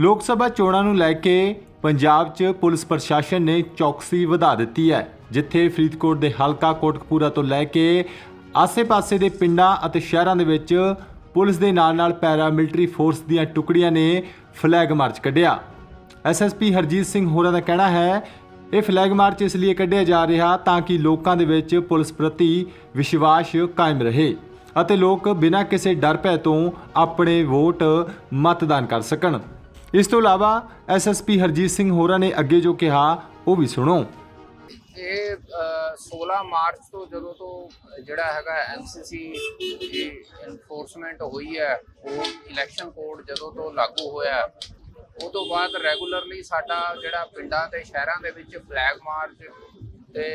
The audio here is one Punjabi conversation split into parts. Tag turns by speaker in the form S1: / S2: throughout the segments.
S1: ਲੋਕ ਸਭਾ ਚੋਣਾਂ ਨੂੰ ਲੈ ਕੇ ਪੰਜਾਬ 'ਚ ਪੁਲਿਸ ਪ੍ਰਸ਼ਾਸਨ ਨੇ ਚੌਕਸੀ ਵਧਾ ਦਿੱਤੀ ਹੈ, ਜਿੱਥੇ ਫਰੀਦਕੋਟ ਦੇ ਹਲਕਾ ਕੋਟਕਪੂਰਾ ਤੋਂ ਲੈ ਕੇ ਆਸੇ-ਪਾਸੇ ਦੇ ਪਿੰਡਾਂ ਅਤੇ ਸ਼ਹਿਰਾਂ ਦੇ ਵਿੱਚ ਪੁਲਿਸ ਦੇ ਨਾਲ-ਨਾਲ ਪੈਰਾ ਮਿਲਟਰੀ ਫੋਰਸ ਦੀਆਂ ਟੁਕੜੀਆਂ ਨੇ ਫਲੈਗ ਮਾਰਚ ਕੱਢਿਆ। ਐਸਐਸਪੀ ਹਰਜੀਤ ਸਿੰਘ ਹੋਰਾਂ ਦਾ ਕਹਿਣਾ ਹੈ, ਇਹ ਫਲੈਗ ਮਾਰਚ ਇਸ ਲਈ ਕੱਢਿਆ ਜਾ ਰਿਹਾ ਤਾਂ ਕਿ ਲੋਕਾਂ ਦੇ ਵਿੱਚ ਪੁਲਿਸ ਪ੍ਰਤੀ ਵਿਸ਼ਵਾਸ ਕਾਇਮ ਰਹੇ ਅਤੇ ਲੋਕ ਬਿਨਾਂ ਕਿਸੇ ਡਰ ਭੈ ਤੋਂ ਆਪਣੇ ਵੋਟ ਮਤਦਾਨ ਕਰ ਸਕਣ। ਇਸ ਤੋਂ ਇਲਾਵਾ ਐਸਐਸਪੀ ਹਰਜੀਤ ਸਿੰਘ ਹੋਰਾਂ ਨੇ ਅੱਗੇ ਜੋ ਕਿਹਾ ਉਹ ਵੀ ਸੁਣੋ।
S2: ਇਹ ਅ, 16 ਮਾਰਚ ਤੋਂ ਜਦੋਂ ਤੋਂ ਜਿਹੜਾ ਹੈਗਾ ਐਨਸੀਸੀ ਦੀ ਇਨਫੋਰਸਮੈਂਟ ਹੋਈ ਹੈ ਉਹ ਇਲੈਕਸ਼ਨ ਕੋਡ ਜਦੋਂ ਤੋਂ ਲਾਗੂ ਹੋਇਆ ਉਹ ਤੋਂ ਬਾਅਦ ਰੈਗੂਲਰਲੀ ਸਾਡਾ ਜਿਹੜਾ ਪਿੰਡਾਂ ਤੇ ਸ਼ਹਿਰਾਂ ਦੇ ਵਿੱਚ ਫਲੈਗ ਮਾਰਚ ਤੇ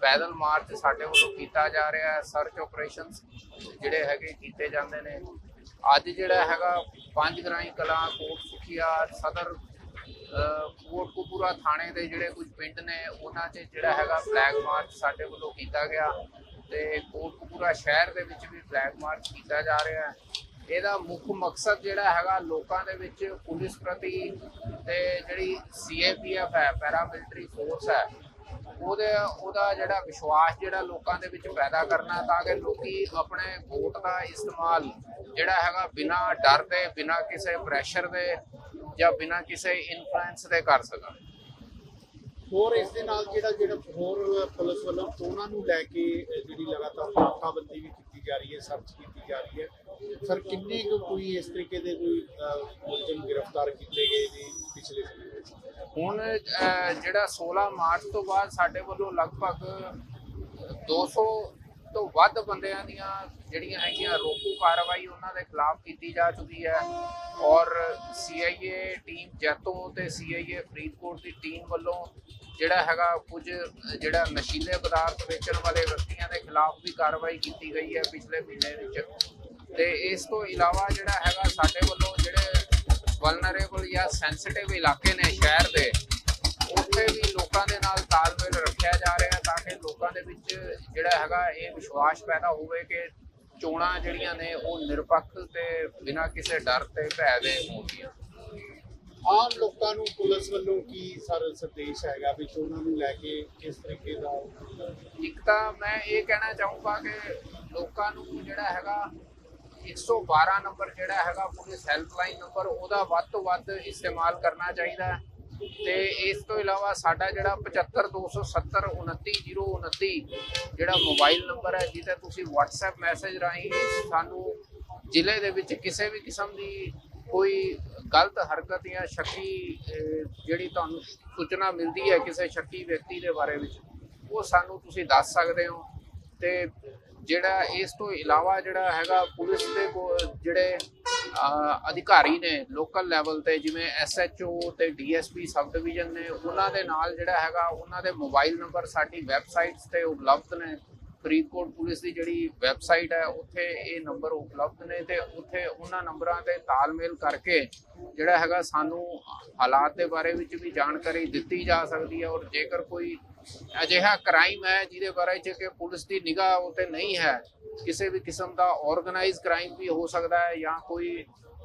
S2: ਪੈਦਲ ਮਾਰਚ ਸਾਡੇ ਵੱਲੋਂ ਕੀਤਾ ਜਾ ਰਿਹਾ ਹੈ ਸਰਚ ਆਪਰੇਸ਼ਨਸ ਜਿਹੜੇ ਹੈਗੇ ਕੀਤੇ ਜਾਂਦੇ ਨੇ। ਅੱਜ ਜਿਹੜਾ ਹੈਗਾ, ਪੰਜ ਗਰਾਈ ਕਲਾਂ, ਕੋਟ ਸੁਖੀਆ, ਸਦਰ ਕੋਟਕਪੂਰਾ ਥਾਣੇ ਦੇ ਜਿਹੜੇ ਕੁਝ ਪਿੰਡ ਨੇ, ਉਹਨਾਂ 'ਚ ਜਿਹੜਾ ਹੈਗਾ ਫਲੈਗ ਮਾਰਚ ਸਾਡੇ ਵੱਲੋਂ ਕੀਤਾ ਗਿਆ ਤੇ ਕੋਟਕਪੂਰਾ ਸ਼ਹਿਰ ਦੇ ਵਿੱਚ ਵੀ ਫਲੈਗ ਮਾਰਚ ਕੀਤਾ ਜਾ ਰਿਹਾ ਹੈ। ਇਹਦਾ ਮੁੱਖ ਮਕਸਦ ਜਿਹੜਾ ਹੈਗਾ ਲੋਕਾਂ ਦੇ ਵਿੱਚ ਪੁਲਿਸ ਪ੍ਰਤੀ ਤੇ ਜਿਹੜੀ ਸੀਏਪੀਐਫ ਹੈ ਪੈਰਾ ਮਿਲਟਰੀ ਫੋਰਸ ਹੈ ਉਹਦੇ, ਉਹਦਾ ਜਿਹੜਾ ਵਿਸ਼ਵਾਸ ਜਿਹੜਾ ਲੋਕਾਂ ਦੇ ਵਿੱਚ ਪੈਦਾ ਕਰਨਾ ਤਾਂ ਕਿ ਲੋਕੀ ਆਪਣੇ ਵੋਟ ਦਾ ਇਸਤੇਮਾਲ ਜਿਹੜਾ ਹੈਗਾ ਬਿਨਾਂ ਡਰ ਦੇ, ਬਿਨਾਂ ਕਿਸੇ ਪ੍ਰੈਸ਼ਰ ਦੇ ਜਾਂ ਬਿਨਾਂ ਕਿਸੇ ਇਨਫਲੂਐਂਸ ਦੇ ਕਰ ਸਕਣ।
S3: ਹੋਰ ਇਸ ਦੇ ਨਾਲ ਜਿਹੜਾ ਜਿਹੜਾ ਹੋਰ ਪੁਲਿਸ ਵੱਲੋਂ ਚੋਣਾਂ ਨੂੰ ਲੈ ਕੇ ਜਿਹੜੀ ਲਗਾਤਾਰ ਨਾਕਾਬੰਦੀ ਵੀ ਕੀਤੀ ਜਾ ਰਹੀ ਹੈ ਸਰਚ ਕੀਤੀ ਜਾ ਰਹੀ ਹੈ, ਸਰ ਕਿੰਨੇ ਕੋਈ ਇਸ ਤਰੀਕੇ ਦੇ ਕੋਈ ਮੁਲਜ਼ਮ ਗ੍ਰਿਫਤਾਰ ਕੀਤੇ ਗਏ ਨੇ ਪਿਛਲੇ ਸਮੇਂ?
S2: ਹੁਣ ਜਿਹੜਾ 16 ਮਾਰਚ ਤੋਂ ਬਾਅਦ ਸਾਡੇ ਵੱਲੋਂ ਲਗਭਗ 200 ਤੋਂ ਵੱਧ ਬੰਦਿਆਂ ਦੀਆਂ ਜਿਹੜੀਆਂ ਹੈਗੀਆਂ ਰੋਕੂ ਕਾਰਵਾਈ ਉਹਨਾਂ ਦੇ ਖਿਲਾਫ ਕੀਤੀ ਜਾ ਚੁੱਕੀ ਹੈ। ਔਰ ਸੀਆਈਏ ਟੀਮ ਜੈਤੋ ਤੇ ਸੀਆਈਏ ਫਰੀਦਕੋਟ ਦੀ ਟੀਮ ਵੱਲੋਂ ਜਿਹੜਾ ਹੈਗਾ ਕੁਝ ਜਿਹੜਾ ਨਸ਼ੀਲੇ ਪਦਾਰਥ ਵੇਚਣ ਵਾਲੇ ਵਿਅਕਤੀਆਂ ਦੇ ਖਿਲਾਫ ਵੀ ਕਾਰਵਾਈ ਕੀਤੀ ਗਈ ਹੈ ਪਿਛਲੇ ਮਹੀਨੇ ਵਿੱਚ। ਤੇ ਇਸ ਤੋਂ ਇਲਾਵਾ ਜਿਹੜਾ ਹੈਗਾ ਸਾਡੇ ਵੱਲੋਂ ਜਿਹੜੇ ਵਲਨਰੇਬਲ ਜਾਂ ਸੈਂਸਿਟਿਵ ਇਲਾਕੇ ਨੇ ਸ਼ਹਿਰ ਦੇ ਵਿੱਚ ਜਿਹੜਾ ਹੈਗਾ ਇਹ ਵਿਸ਼ਵਾਸ ਪੈਦਾ ਹੋਵੇ ਕਿ ਚੋਣਾਂ ਜਿਹੜੀਆਂ ਨੇ ਉਹ ਨਿਰਪੱਖ ਤੇ ਬਿਨਾਂ ਕਿਸੇ ਡਰ ਤੇ ਭੈ ਦੇ ਹੋਣਗੀਆਂ।
S3: ਆਮ ਲੋਕਾਂ ਨੂੰ ਪੁਲਿਸ ਵੱਲੋਂ ਕੀ ਸਰ ਸੰਦੇਸ਼ ਹੈਗਾ ਵੀ ਚੋਣਾਂ ਨੂੰ ਲੈ ਕੇ ਕਿਸ ਤਰੀਕੇ ਦਾ
S2: ਇੱਕ ਤਾਂ ਮੈਂ ਇਹ ਕਹਿਣਾ ਚਾਹੂੰਗਾ ਕਿ ਲੋਕਾਂ ਨੂੰ ਜਿਹੜਾ ਹੈਗਾ 112 ਨੰਬਰ ਜਿਹੜਾ ਹੈਗਾ ਪੁਲਿਸ ਹੈਲਪਲਾਈਨ ਨੰਬਰ ਉਹਦਾ ਵੱਧ ਤੋਂ ਵੱਧ ਇਸਤੇਮਾਲ ਕਰਨਾ ਚਾਹੀਦਾ ਹੈ। ਤੇ ਇਸ ਤੋਂ ਇਲਾਵਾ ਸਾਡਾ ਜਿਹੜਾ 7527299029 ਜਿਹੜਾ ਮੋਬਾਈਲ ਨੰਬਰ ਹੈ ਜਿਹਤੇ ਤੁਸੀਂ WhatsApp ਮੈਸੇਜ ਰਾਹੀਂ ਸਾਨੂੰ ਜ਼ਿਲ੍ਹੇ ਦੇ ਵਿੱਚ ਕਿਸੇ ਵੀ ਕਿਸਮ ਦੀ ਕੋਈ ਗਲਤ ਹਰਕਤ ਜਾਂ ਸ਼ੱਕੀ ਜਿਹੜੀ ਤੁਹਾਨੂੰ ਸੂਚਨਾ ਮਿਲਦੀ ਹੈ ਕਿਸੇ ਸ਼ੱਕੀ ਵਿਅਕਤੀ ਦੇ ਬਾਰੇ ਵਿੱਚ, ਉਹ ਸਾਨੂੰ ਤੁਸੀਂ ਦੱਸ ਸਕਦੇ ਹੋ। ਤੇ ਜਿਹੜਾ ਇਸ ਤੋਂ ਇਲਾਵਾ ਜਿਹੜਾ ਹੈਗਾ, ਪੁਲਿਸ ਦੇ ਕੋ- ਜਿਹੜੇ ਅਧਿਕਾਰੀ ਨੇ ਲੋਕਲ ਲੈਵਲ ਤੇ ਜਿਵੇਂ ਐਸਐਚਓ ਤੇ ਡੀਐਸਪੀ ਸਬ ਡਿਵੀਜ਼ਨ ਨੇ, ਉਹਨਾਂ ਦੇ ਨਾਲ ਜਿਹੜਾ ਹੈਗਾ, ਉਹਨਾਂ ਦੇ ਮੋਬਾਈਲ ਨੰਬਰ ਸਾਡੀ ਵੈਬਸਾਈਟਸ ਤੇ ਉਪਲਬਧ ਨੇ। ਫਰੀਦਕੋਟ ਪੁਲਿਸ ਦੀ ਜਿਹੜੀ ਵੈਬਸਾਈਟ ਹੈ, ਉੱਥੇ ਇਹ ਨੰਬਰ ਉਪਲਬਧ ਨੇ ਤੇ ਉੱਥੇ ਉਹਨਾਂ ਨੰਬਰਾਂ ਤੇ ਤਾਲਮੇਲ ਕਰਕੇ ਜਿਹੜਾ ਹੈਗਾ ਸਾਨੂੰ ਹਾਲਾਤ ਦੇ ਬਾਰੇ ਵਿੱਚ ਵੀ ਜਾਣਕਾਰੀ ਦਿੱਤੀ ਜਾ ਸਕਦੀ ਹੈ ਔਰ ਜੇਕਰ ਕੋਈ ਅਜਿਹਾ ਕ੍ਰਾਈਮ ਹੈ ਜਿਹਦੇ ਬਾਰੇ ਚ ਕਿ ਪੁਲਿਸ ਦੀ ਨਿਗਾਹ ਉਤੇ ਨਹੀਂ ਹੈ, ਕਿਸੇ ਵੀ ਕਿਸਮ ਦਾ ਆਰਗੇਨਾਈਜ਼ ਕ੍ਰਾਈਮ ਵੀ ਹੋ ਸਕਦਾ ਹੈ ਜਾਂ ਕੋਈ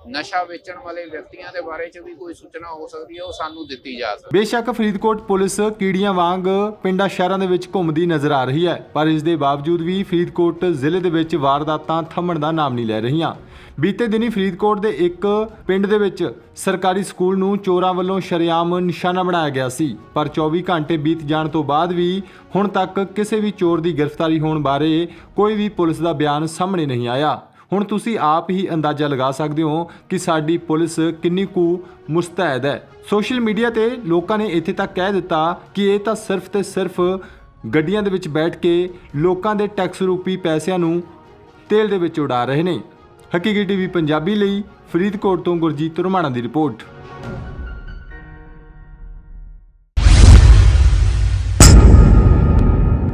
S2: ਨਸ਼ਾ ਵੇਚਣ ਵਾਲੇ ਵਿਅਕਤੀਆਂ ਦੇ ਬਾਰੇ ਚ ਵੀ ਕੋਈ ਸੂਚਨਾ ਹੋ ਸਕਦੀ ਹੈ, ਉਹ ਸਾਨੂੰ ਦਿੱਤੀ ਜਾ ਸਕਦੀ
S1: ਬੇਸ਼ੱਕ ਫਰੀਦਕੋਟ ਪੁਲਿਸ ਕੀੜੀਆਂ ਵਾਂਗ ਪਿੰਡਾਂ ਸ਼ਹਿਰਾਂ ਦੇ ਵਿੱਚ ਘੁੰਮਦੀ ਨਜ਼ਰ ਆ ਰਹੀ ਹੈ, ਪਰ ਇਸ ਦੇ ਬਾਵਜੂਦ ਵੀ ਫਰੀਦਕੋਟ ਜ਼ਿਲ੍ਹੇ ਦੇ ਵਿੱਚ ਵਾਰਦਾਤਾਂ ਥੰਮਣ ਦਾ ਨਾਮ ਨਹੀਂ ਲੈ ਰਹੀਆਂ। ਬੀਤੇ ਦਿਨੀ ਫਰੀਦਕੋਟ ਦੇ ਇੱਕ ਪਿੰਡ ਦੇ ਵਿੱਚ ਸਰਕਾਰੀ ਸਕੂਲ ਨੂੰ ਚੋਰਾਂ ਵੱਲੋਂ ਸ਼ਰੇਆਮ ਨਿਸ਼ਾਨਾ ਬਣਾਇਆ ਗਿਆ ਸੀ, ਪਰ 24 ਘੰਟੇ ਬੀਤ ਜਾਣ ਤੋਂ ਬਾਅਦ ਵੀ ਹੁਣ ਤੱਕ ਕਿਸੇ ਵੀ ਚੋਰ ਦੀ ਗ੍ਰਿਫਤਾਰੀ ਹੋਣ ਬਾਰੇ ਕੋਈ ਵੀ ਪੁਲਿਸ ਦਾ ਬਿਆਨ ਸਾਹਮਣੇ ਨਹੀਂ ਆਇਆ। ਹੁਣ ਤੁਸੀਂ ਆਪ ਹੀ ਅੰਦਾਜ਼ਾ ਲਗਾ ਸਕਦੇ ਹੋ ਕਿ ਸਾਡੀ ਪੁਲਿਸ ਕਿੰਨੀ ਕੁ ਮੁਸਤੈਦ ਹੈ। ਸੋਸ਼ਲ ਮੀਡੀਆ ਤੇ ਲੋਕਾਂ ਨੇ ਇੱਥੇ ਤੱਕ ਕਹਿ ਦਿੱਤਾ ਕਿ ਇਹ ਤਾਂ ਸਿਰਫ ਤੇ ਸਿਰਫ ਗੱਡੀਆਂ ਦੇ ਵਿੱਚ ਬੈਠ ਕੇ ਲੋਕਾਂ ਦੇ ਟੈਕਸ ਰੂਪੀ ਪੈਸਿਆਂ ਨੂੰ ਤੇਲ ਦੇ ਵਿੱਚ ਉਡਾ ਰਹੇ ਨੇ। ਹਕੀਕੀ ਟੀਵੀ ਪੰਜਾਬੀ ਲਈ ਫਰੀਦਕੋਟ ਤੋਂ ਗੁਰਜੀਤ ਰੁਮਾਣਾ ਦੀ ਰਿਪੋਰਟ।